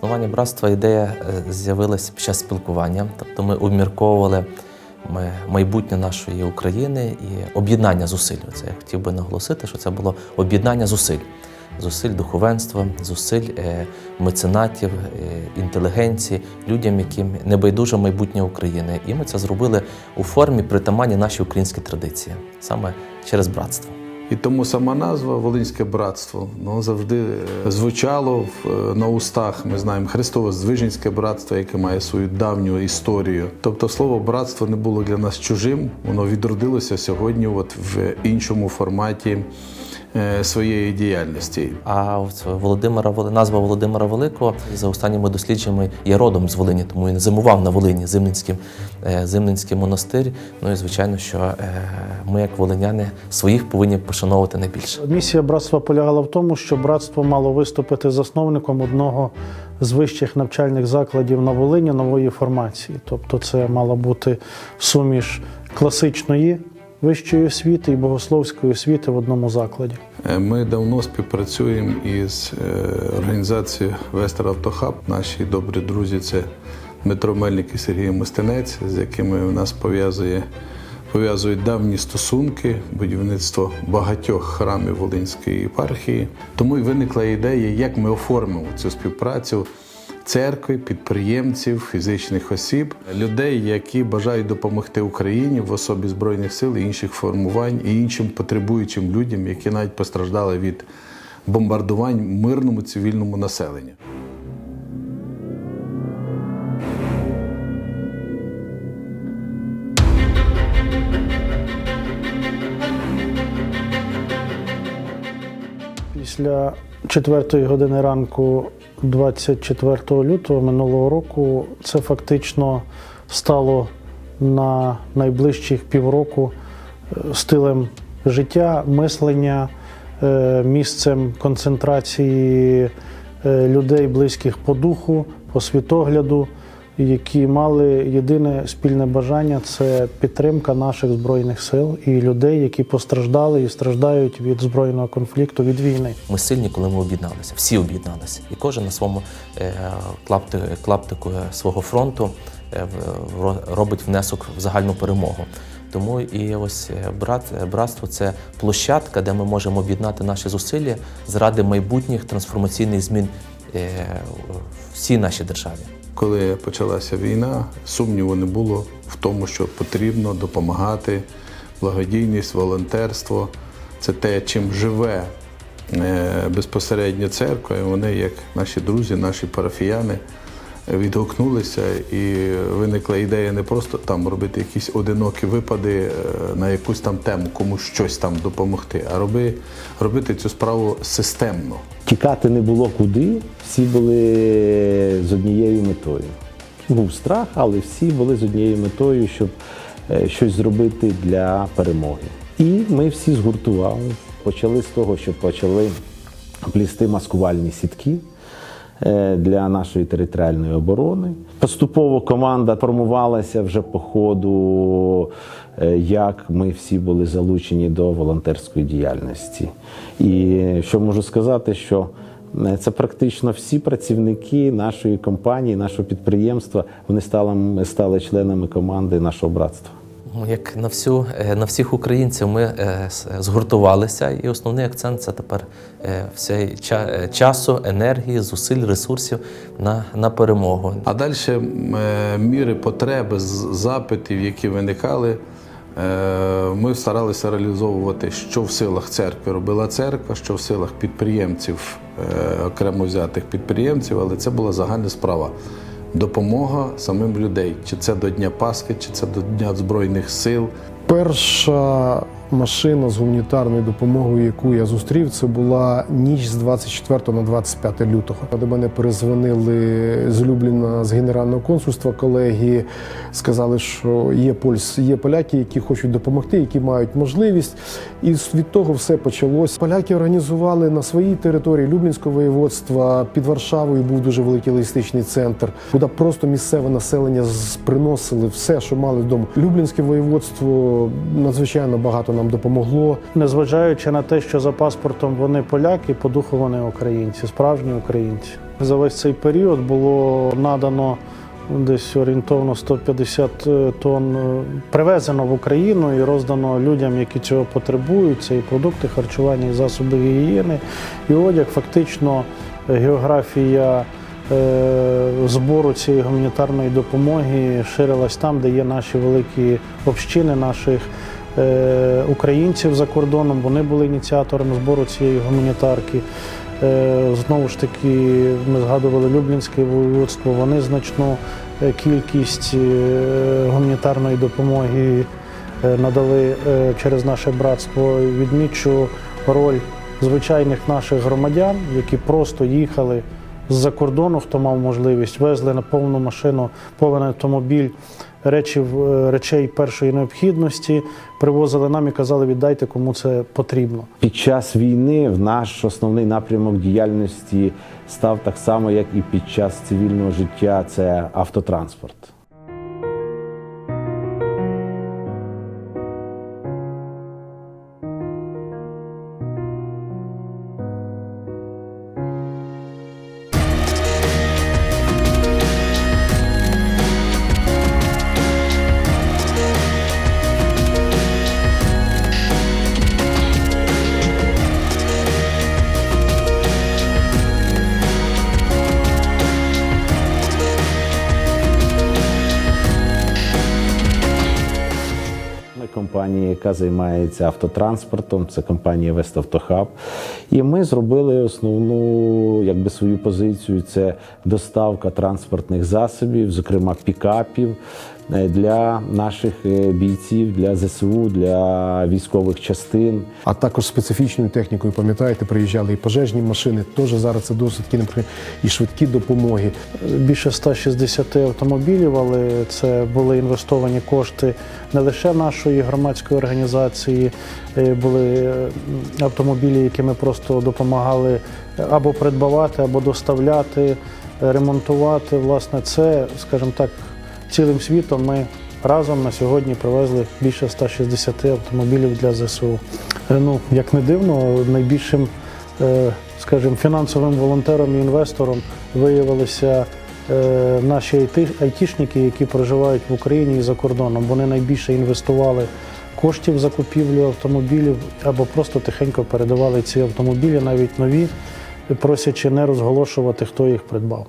Заснування братства ідея е, з'явилася під час спілкування. Тобто ми обмірковували майбутнє нашої України і об'єднання зусиль. Це я хотів би наголосити, що це було об'єднання зусиль. Зусиль духовенства, зусиль е, меценатів, е, інтелігенції, людям, яким небайдуже майбутнє України. І ми це зробили у формі притаманні нашій українській традиції, саме через братство. І тому сама назва Волинське братство ну, завжди е, звучало е, на устах. Ми знаємо Христово Звиженське братство, яке має свою давню історію. Тобто слово братство не було для нас чужим, воно відродилося сьогодні, от в іншому форматі своєї діяльності. А Володимира назва Володимира Великого за останніми дослідженнями є родом з Волині, тому він зимував на Волині, Зимненський, е, Зимненський монастир. Ну і звичайно, що е, ми, як волиняни, своїх повинні пошановувати найбільше. Місія братства полягала в тому, що братство мало виступити засновником одного з вищих навчальних закладів на Волині нової формації. Тобто, це мала бути суміш класичної вищої освіти і богословської освіти в одному закладі. Е, Ми давно співпрацюємо із е, організацією Вестер Автохаб. Наші добрі друзі це Дмитро Мельник і Сергій Мостинець, з якими у нас пов'язує. Пов'язують давні стосунки, будівництво багатьох храмів Волинської єпархії. Тому і виникла ідея, як ми оформимо цю співпрацю церкви, підприємців, фізичних осіб, людей, які бажають допомогти Україні в особі збройних сил і інших формувань і іншим потребуючим людям, які навіть постраждали від бомбардувань мирному цивільному населенню. Після четвертої години ранку, 24 лютого минулого року, це фактично стало на найближчих півроку е, стилем життя, мислення, е, місцем концентрації е, людей, близьких по духу, по світогляду, які мали єдине спільне бажання це підтримка наших збройних сил і людей, які постраждали і страждають від збройного конфлікту, від війни. Ми сильні, коли ми об'єдналися. Всі об'єдналися. І кожен на своєму е, клапти, клаптику свого фронту е, робить внесок в загальну перемогу. Тому і ось е, брат, братство це площадка, де ми можемо об'єднати наші зусилля заради майбутніх трансформаційних змін всій нашій державі. Коли почалася війна, сумніву не було в тому, що потрібно допомагати. Благодійність, волонтерство це те, чим живе е, безпосередньо церква. І вони, як наші друзі, наші парафіяни, відгукнулися і виникла ідея не просто там робити якісь одинокі випади е, на якусь там тему, комусь щось там допомогти, а роби, робити цю справу системно. Тікати не було куди, всі були з однією метою. Був страх, але всі були з однією метою, щоб е, щось зробити для перемоги. І ми всі згуртували. Почали з того, що почали плісти маскувальні сітки для нашої територіальної оборони. Поступово команда формувалася вже по ходу, е, як ми всі були залучені до волонтерської діяльності. І що можу сказати, що е, це практично всі працівники нашої компанії, нашого підприємства, вони стали, стали членами команди нашого братства. Ну, Як на всю е, на всіх українців ми е, згуртувалися, і основний акцент це тепер е, все часу, енергії, зусиль, ресурсів на, на перемогу. А далі міри потреби, запитів, які виникали, ми старалися реалізовувати, що в силах церкви робила церква, що в силах підприємців, окремо взятих підприємців, але це була загальна справа. Допомога самим людей, чи це до Дня Пасхи, чи це до Дня Збройних сил. Перша машина з гуманітарною допомогою, яку я зустрів, це була ніч з 24 на 25 лютого. До мене перезвонили з Любліна з генерального консульства колеги, сказали, що є польс, є поляки, які хочуть допомогти, які мають можливість. І від того все почалось. Поляки організували на своїй території Люблінського воєводства. Під Варшавою був дуже великий логістичний центр, куди просто місцеве населення приносили все, що мали вдома. Люблінське воєводство надзвичайно багато нам допомогло. Незважаючи на те, що за паспортом вони поляки, по духу вони українці, справжні українці. За весь цей період було надано десь орієнтовно 150 тонн е, привезено в Україну і роздано людям, які цього потребують. Це і продукти харчування, і засоби гігієни, і одяг. Фактично е, географія е, збору цієї гуманітарної допомоги ширилась там, де є наші великі общини наших е, українців за кордоном. Вони були ініціаторами збору цієї гуманітарки. Е, Знову ж таки, ми згадували Люблінське воєводство. Вони значну е, кількість е, гуманітарної допомоги е, надали е, через наше братство. Відмічу роль звичайних наших громадян, які просто їхали з-за кордону, хто мав можливість, везли на повну машину, повний автомобіль речів, е, речей першої необхідності, привозили нам і казали, віддайте кому це потрібно. Під час війни в наш основний напрямок діяльності став так само, як і під час цивільного життя це автотранспорт. Компанія, яка займається автотранспортом, це компанія Веставтохаб. І ми зробили основну якби, свою позицію це доставка транспортних засобів, зокрема пікапів для наших е, бійців, для ЗСУ, для військових частин. А також специфічною технікою, пам'ятаєте, приїжджали і пожежні машини. Теж зараз це досить такі, наприклад, і швидкі допомоги. більше 160 автомобілів, але це були інвестовані кошти не лише нашої громадської організації, е, були е, автомобілі, які ми просто допомагали або придбавати, або доставляти, е, ремонтувати. Власне, це, скажімо так, цілим світом ми разом на сьогодні привезли більше 160 автомобілів для ЗСУ. Е, Ну, як не дивно, найбільшим е, скажімо, фінансовим волонтером і інвестором виявилися е, наші айтішники, які проживають в Україні і за кордоном. Вони найбільше інвестували коштів закупівлю автомобілів або просто тихенько передавали ці автомобілі, навіть нові, просячи не розголошувати, хто їх придбав.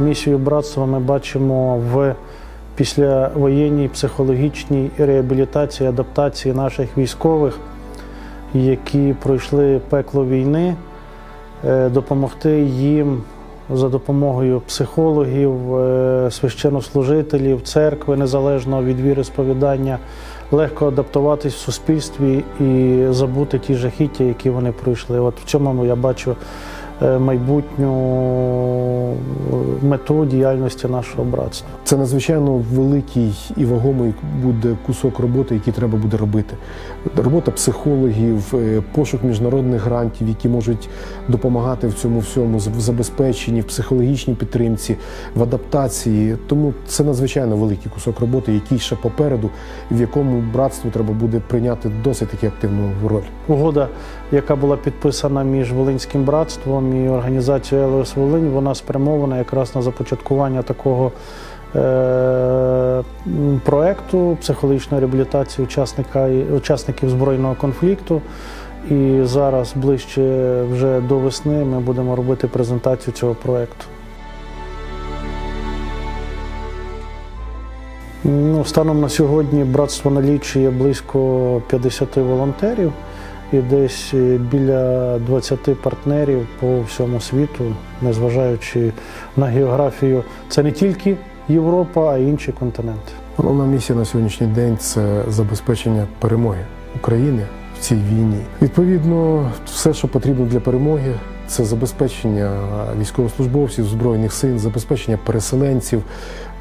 Місію братства ми бачимо в післявоєнній психологічній реабілітації, адаптації наших військових, які пройшли пекло війни, е, допомогти їм за допомогою психологів, е, священнослужителів, церкви незалежно від віри сповідання, легко адаптуватись в суспільстві і забути ті жахіття, які вони пройшли. От в цьому я бачу е, майбутню мету діяльності нашого братства. Це надзвичайно великий і вагомий буде кусок роботи, який треба буде робити. Робота психологів, е, пошук міжнародних грантів, які можуть допомагати в цьому всьому, в забезпеченні, в психологічній підтримці, в адаптації. Тому це надзвичайно великий кусок роботи, який ще попереду, в якому братству треба буде прийняти досить таки активну роль. Угода, яка була підписана між Волинським братством і організацією ЛОС Волинь, вона спрямована якраз на започаткування такого е- проекту психологічної реабілітації учасника учасників збройного конфлікту. І зараз ближче вже до весни ми будемо робити презентацію цього проекту. Ну, станом на сьогодні братство налічує близько 50 волонтерів і десь е, біля 20 партнерів по всьому світу, незважаючи на географію. Це не тільки Європа, а й інші континенти. Головна місія на сьогоднішній день це забезпечення перемоги України в цій війні. Відповідно, все, що потрібно для перемоги, це забезпечення військовослужбовців збройних сил, забезпечення переселенців,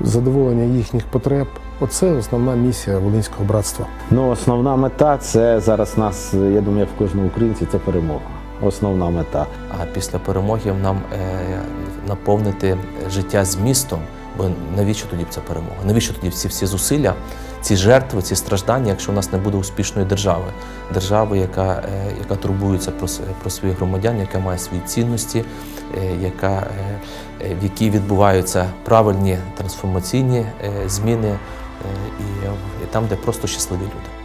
задоволення їхніх потреб. Оце основна місія Волинського братства. Ну, основна мета це зараз нас, я думаю, в кожному українці, це перемога. Основна мета. А після перемоги нам е, наповнити життя змістом. Бо навіщо тоді б ця перемога? Навіщо тоді всі всі зусилля, ці жертви, ці страждання, якщо у нас не буде успішної держави? Держави, яка, е, яка турбується про, про своїх громадян, яка має свої цінності, е, яка, е, в якій відбуваються правильні трансформаційні зміни, і, і там, де просто щасливі люди.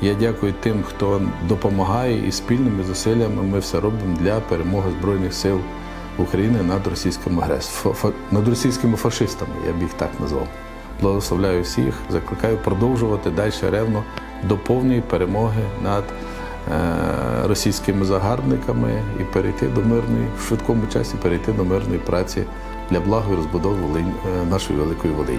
Я дякую тим, хто допомагає і спільними зусиллями ми все робимо для перемоги Збройних сил України над російським агресором, над російськими фашистами, я б їх так назвав. Благословляю всіх, закликаю продовжувати далі ревно до повної перемоги над е, російськими загарбниками і перейти до мирної, в швидкому часі перейти до мирної праці для благої розбудови Волинь- е, нашої великої Волині.